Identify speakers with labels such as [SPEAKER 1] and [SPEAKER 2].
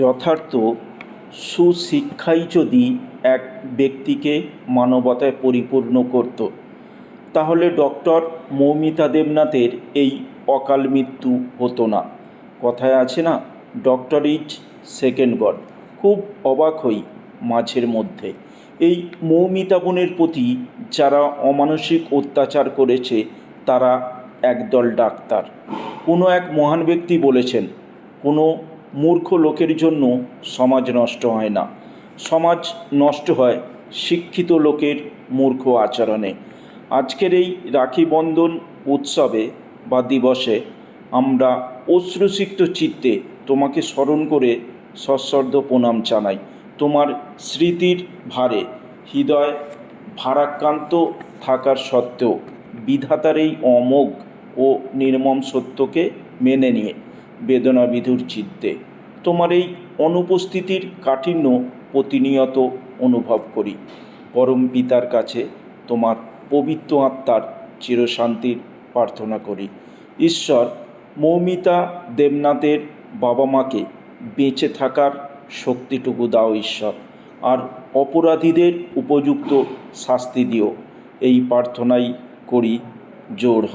[SPEAKER 1] যথার্থ সুশিক্ষাই যদি এক ব্যক্তিকে মানবতায় পরিপূর্ণ করত, তাহলে ডক্টর মৌমিতা দেবনাথের এই অকাল মৃত্যু হতো না। কথায় আছে না, ডক্টর ইজ সেকেন্ড গড। খুব অবাক হই মাঝের মধ্যে। এই মৌমিতা বোনের প্রতি যারা অমানসিক অত্যাচার করেছে, তারা একদল ডাক্তার। কোনো এক মহান ব্যক্তি বলেছেন, কোনো মূর্খ লোকের জন্য সমাজ নষ্ট হয় না। সমাজ নষ্ট হয় শিক্ষিত লোকের মূর্খ আচরণে। আজকের এই রাখি বন্ধন উৎসবে বা দিবসে আমরা অশ্রুসিক্ত চিত্তে তোমাকে স্মরণ করে সশ্রদ্ধ প্রণাম জানাই। তোমার স্মৃতির ভারে হৃদয় ভারাক্রান্ত থাকার সত্ত্বেও বিধাতার এই অমোঘ ও নির্মম সত্যকে মেনে নিয়ে বেদনা বিধুর চিত্তে। তোমার এই অনুপস্থিতির কাঠিন্য প্রতিনিয়ত অনুভব করি। পরম পিতার কাছে তোমার পবিত্র আত্মার চিরশান্তির প্রার্থনা করি। ঈশ্বর, মৌমিতা দেবনাথের বাবা মাকে বেঁচে থাকার শক্তিটুকু দাও ঈশ্বর, আর অপরাধীদের উপযুক্ত শাস্তি দিও। এই প্রার্থনাই করি জোর